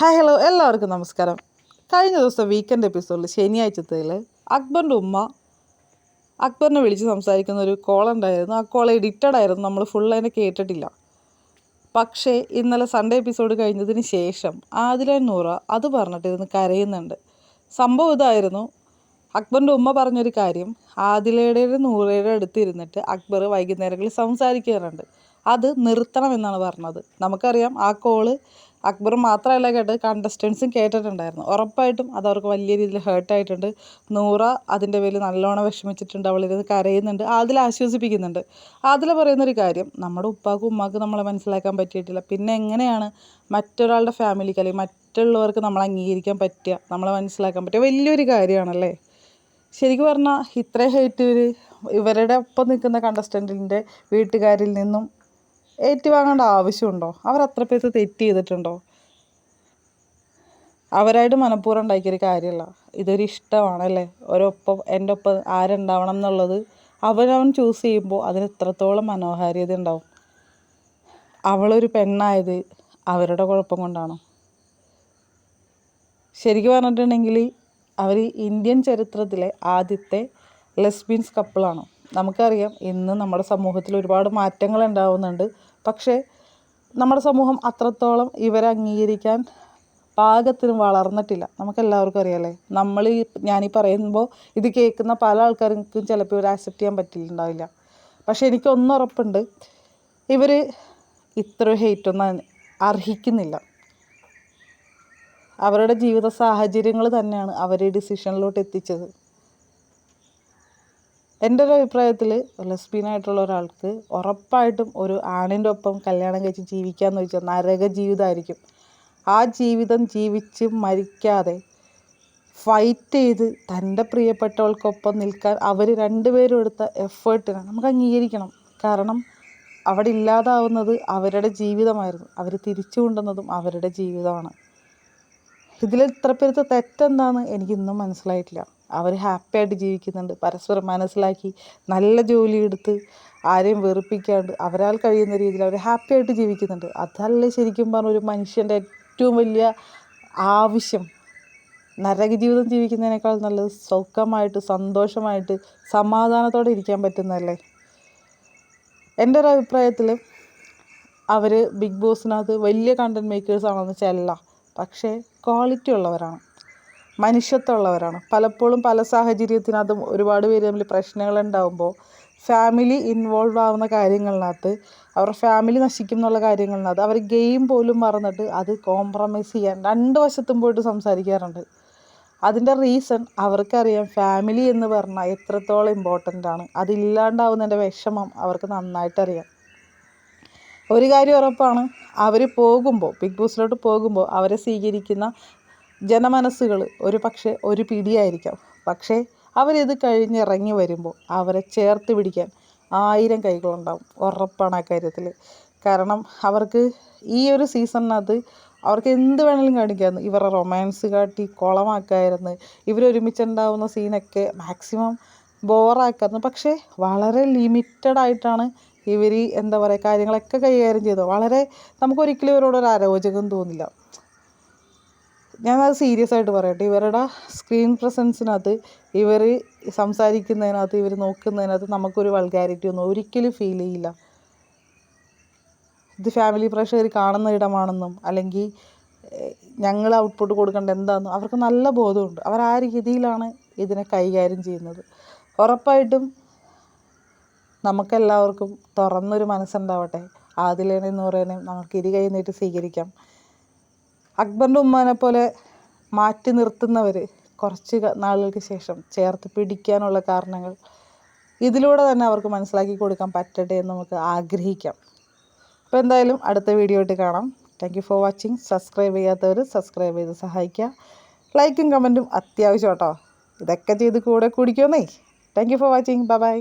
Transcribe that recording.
Hi hello എല്ലാവർക്കും നമസ്കാരം. കഴിഞ്ഞ ദിവസം വീക്കെൻഡ് എപ്പിസോഡിൽ ശനിയാഴ്ചത്തിൽ അക്ബറിന്റെ ഉമ്മ അക്ബറിനെ വിളിച്ച് സംസാരിക്കുന്ന ഒരു കോൾ ഉണ്ടായിരുന്നു. ആ കോൾ എഡിറ്റഡ് ആയിരുന്നു. നമ്മൾ ഫുൾ അതിനെ കേട്ടിട്ടില്ല. പക്ഷേ ഇന്നലെ സൺഡേ എപ്പിസോഡ് കഴിഞ്ഞതിന് ശേഷം ആദില നൂറ അത് പറഞ്ഞിട്ടിരുന്ന് കരയുന്നുണ്ട്. സംഭവം ഇതായിരുന്നു. അക്ബറിന്റെ ഉമ്മ പറഞ്ഞൊരു കാര്യം ആദിലയുടെ നൂറയുടെ അടുത്ത് ഇരുന്നിട്ട് അക്ബർ വൈകുന്നേരങ്ങളിൽ സംസാരിക്കാറുണ്ട്. അത് നിർത്തണം എന്നാണ് പറഞ്ഞത്. നമുക്കറിയാം ആ കോൾ അക്ബർ മാത്രമല്ല കേട്ടത് കണ്ടസ്റ്റൻസും കേട്ടിട്ടുണ്ടായിരുന്നു. ഉറപ്പായിട്ടും അത് അവർക്ക് വലിയ രീതിയിൽ ഹേർട്ടായിട്ടുണ്ട് നൂറ അതിന്റെ പേരിൽ നല്ലോണം വിഷമിച്ചിട്ടുണ്ട് അവളിരുന്ന് കരയുന്നുണ്ട് അതിൽ ആശ്വസിപ്പിക്കുന്നുണ്ട്. അതിൽ പറയുന്നൊരു കാര്യം നമ്മുടെ ഉപ്പാക്കും ഉമ്മാക്കും നമ്മളെ മനസ്സിലാക്കാൻ പറ്റിയിട്ടില്ല. പിന്നെ എങ്ങനെയാണ് മറ്റൊരാളുടെ ഫാമിലിക്ക് അല്ലെങ്കിൽ മറ്റുള്ളവർക്ക് നമ്മൾ അംഗീകരിക്കാൻ പറ്റുക നമ്മളെ മനസ്സിലാക്കാൻ പറ്റുക? വലിയൊരു കാര്യമാണല്ലേ? ശരിക്കും പറഞ്ഞാൽ ഇത്രയും ഹേറ്റ് ഇവരുടെ ഒപ്പം നിൽക്കുന്ന കണ്ടസ്റ്റന്റിന്റെ വീട്ടുകാരിൽ നിന്നും ഏറ്റുവാങ്ങേണ്ട ആവശ്യമുണ്ടോ? അവർ അത്ര പേര് തെറ്റ് ചെയ്തിട്ടുണ്ടോ? അവരായിട്ട് മനഃപൂർവം ഉണ്ടാക്കിയൊരു കാര്യമല്ല. ഇതൊരു ഇഷ്ടമാണല്ലേ? ഒരൊപ്പം എന്റെ ഒപ്പം ആരുണ്ടാവണം എന്നുള്ളത് അവനവൻ ചൂസ് ചെയ്യുമ്പോൾ അതിന് എത്രത്തോളം മനോഹാരിത ഉണ്ടാവും. അവളൊരു പെണ്ണായത് അവരുടെ കുഴപ്പം കൊണ്ടാണോ. ശരിക്കും പറഞ്ഞിട്ടുണ്ടെങ്കിൽ അവർ ഇന്ത്യൻ ചരിത്രത്തിലെ ആദ്യത്തെ ലെസ്ബിയൻസ് കപ്പിളാണ് നമുക്കറിയാം ഇന്ന് നമ്മുടെ സമൂഹത്തിൽ ഒരുപാട് മാറ്റങ്ങൾ ഉണ്ടാവുന്നുണ്ട്. പക്ഷേ നമ്മുടെ സമൂഹം അത്രത്തോളം ഇവരെ അംഗീകരിക്കാൻ പാകത്തിന് വളർന്നിട്ടില്ല. നമുക്കെല്ലാവർക്കും അറിയാമല്ലേ നമ്മൾ ഈ ഞാനീ പറയുമ്പോൾ ഇത് കേൾക്കുന്ന പല ആൾക്കാർക്കും ചിലപ്പോൾ ഇവർ ആക്സെപ്റ്റ് ചെയ്യാൻ പറ്റിയിട്ടുണ്ടാവില്ല. പക്ഷേ എനിക്കൊന്നും ഉറപ്പുണ്ട്. ഇവർ ഇത്ര ഹെയ്റ്റൊന്നും അർഹിക്കുന്നില്ല. അവരുടെ ജീവിത സാഹചര്യങ്ങൾ തന്നെയാണ് അവരെ ഡിസിഷനിലോട്ട് എത്തിച്ചത്. എന്റെ ഒരു അഭിപ്രായത്തിൽ ലെസ്ബിയനായിട്ടുള്ള ഒരാൾക്ക് ഉറപ്പായിട്ടും ഒരു ആണിന്റെ ഒപ്പം കല്യാണം കഴിച്ച് ജീവിക്കാമെന്ന് വെച്ചാൽ നരക ജീവിതമായിരിക്കും ആ ജീവിതം ജീവിച്ച് മരിക്കാതെ ഫൈറ്റ് ചെയ്ത് തന്റെ പ്രിയപ്പെട്ടവൾക്കൊപ്പം നിൽക്കാൻ അവർ രണ്ടുപേരും എടുത്ത എഫേർട്ടിനെ നമുക്ക് അംഗീകരിക്കണം. കാരണം അവിടെ ഇല്ലാതാവുന്നത് അവരുടെ ജീവിതമായിരുന്നു. അവർ തിരിച്ചു കൊണ്ടുവന്നതും അവരുടെ ജീവിതമാണ്. ഇതിൽ ഇത്ര പേരത്തെ തെറ്റെന്താണെന്ന് എനിക്കിന്നും മനസ്സിലായിട്ടില്ല. അവർ ഹാപ്പി ആയിട്ട് ജീവിക്കുന്നുണ്ട്. പരസ്പരം മനസ്സിലാക്കി നല്ല ജോലി എടുത്ത് ആരെയും വെറുപ്പിക്കാണ്ട് അവരാൽ കഴിയുന്ന രീതിയിൽ അവർ ഹാപ്പി ആയിട്ട് ജീവിക്കുന്നുണ്ട്. അതല്ലേ ശരിക്കും പറഞ്ഞ ഒരു മനുഷ്യന്റെ ഏറ്റവും വലിയ ആവശ്യം. നരക ജീവിതം ജീവിക്കുന്നതിനേക്കാൾ നല്ലത് സുഖമായിട്ട് സന്തോഷമായിട്ട് സമാധാനത്തോടെ ഇരിക്കാൻ പറ്റുന്നതല്ലേ? എന്റെ ഒരു അഭിപ്രായത്തിൽ അവർ ബിഗ് ബോസിനകത്ത് വലിയ കണ്ടന്റ് മേക്കേഴ്സ് ആണെന്ന് വെച്ചാൽ പക്ഷേ ക്വാളിറ്റി ഉള്ളവരാണ്. മനുഷ്യത്വമുള്ളവരാണ്. പലപ്പോഴും പല സാഹചര്യത്തിനകത്തും ഒരുപാട് പേര് തമ്മിൽ പ്രശ്നങ്ങൾ ഉണ്ടാകുമ്പോൾ ഫാമിലി ഇൻവോൾവ് ആവുന്ന കാര്യങ്ങളിനകത്ത് അവരുടെ ഫാമിലി നശിക്കും എന്നുള്ള കാര്യങ്ങളിനകത്ത് അവർ ഗെയിം പോലും മറന്നിട്ട് അത് കോംപ്രമൈസ് ചെയ്യാൻ രണ്ട് വശത്തും പോയിട്ട് സംസാരിക്കാറുണ്ട്. അതിന്റെ റീസൺ അവർക്കറിയാം ഫാമിലി എന്ന് പറഞ്ഞാൽ എത്രത്തോളം ഇമ്പോർട്ടന്റ് ആണ്. അതില്ലാണ്ടാവുന്നതിന്റെ വിഷമം അവർക്ക് നന്നായിട്ടറിയാം. ഒരു കാര്യം ഉറപ്പാണ് അവർ പോകുമ്പോൾ ബിഗ് ബോസിലോട്ട് പോകുമ്പോൾ അവരെ സ്വീകരിക്കുന്ന ജനമനസ്സുകൾ ഒരു പക്ഷേ ഒരു പിടിയായിരിക്കാം. പക്ഷേ അവരിത് കഴിഞ്ഞിറങ്ങി വരുമ്പോൾ അവരെ ചേർത്ത് പിടിക്കാൻ ആയിരം കൈകളുണ്ടാവും ഉറപ്പാണ് ആ കാര്യത്തിൽ കാരണം അവർക്ക് ഈ ഒരു സീസണിനകത്ത് അവർക്ക് എന്ത് വേണമെങ്കിലും കാണിക്കാമെന്ന് ഇവരുടെ റൊമാൻസ് കാട്ടി കുളമാക്കായിരുന്നു. ഇവരൊരുമിച്ചുണ്ടാവുന്ന സീനൊക്കെ മാക്സിമം ബോറാക്കായിരുന്നു. പക്ഷേ വളരെ ലിമിറ്റഡ് ആയിട്ടാണ് ഇവർ എന്താ പറയുക കാര്യങ്ങളൊക്കെ കൈകാര്യം ചെയ്തത്. വളരെ നമുക്കൊരിക്കലും ഇവരോടൊരു അരോചകം തോന്നില്ല. ഞാനത് സീരിയസ് ആയിട്ട് പറയട്ടെ. ഇവരുടെ സ്ക്രീൻ പ്രസൻസിനകത്ത് ഇവർ സംസാരിക്കുന്നതിനകത്ത് ഇവർ നോക്കുന്നതിനകത്ത് നമുക്കൊരു വൾഗാരിറ്റി ഒന്നും ഒരിക്കലും ഫീൽ ചെയ്യില്ല. ഇത് ഫാമിലി പ്രഷർ കാണുന്ന ഇടമാണെന്നും അല്ലെങ്കിൽ ഞങ്ങൾ ഔട്ട്പുട്ട് കൊടുക്കേണ്ട എന്താണെന്നും അവർക്ക് നല്ല ബോധമുണ്ട്. അവർ ആ രീതിയിലാണ് ഇതിനെ കൈകാര്യം ചെയ്യുന്നത്. ഉറപ്പായിട്ടും നമുക്കെല്ലാവർക്കും തുറന്നൊരു മനസ്സുണ്ടാവട്ടെ. ആദിലേനെ പറയുന്നത് നമുക്ക് ഇരു കൈ നീട്ടി സ്വീകരിക്കാം. അക്ബറിന്റെ ഉമ്മാനെ പോലെ മാറ്റി നിർത്തുന്നവർ കുറച്ച് നാളുകൾക്ക് ശേഷം ചേർത്ത് പിടിക്കാനുള്ള കാരണങ്ങൾ ഇതിലൂടെ തന്നെ അവർക്ക് മനസ്സിലാക്കി കൊടുക്കാൻ പറ്റട്ടെ എന്ന് നമുക്ക് ആഗ്രഹിക്കാം. അപ്പോൾ എന്തായാലും അടുത്ത വീഡിയോ ആയിട്ട് കാണാം. Thank you for watching subscribe ചെയ്യാത്തവർ സബ്സ്ക്രൈബ് ചെയ്ത് സഹായിക്കുക. ലൈക്കും കമന്റും അത്യാവശ്യം കേട്ടോ ഇതൊക്കെ ചെയ്ത് കൂടെ കുടിക്കുമെന്നേ. Thank you for watching bye bye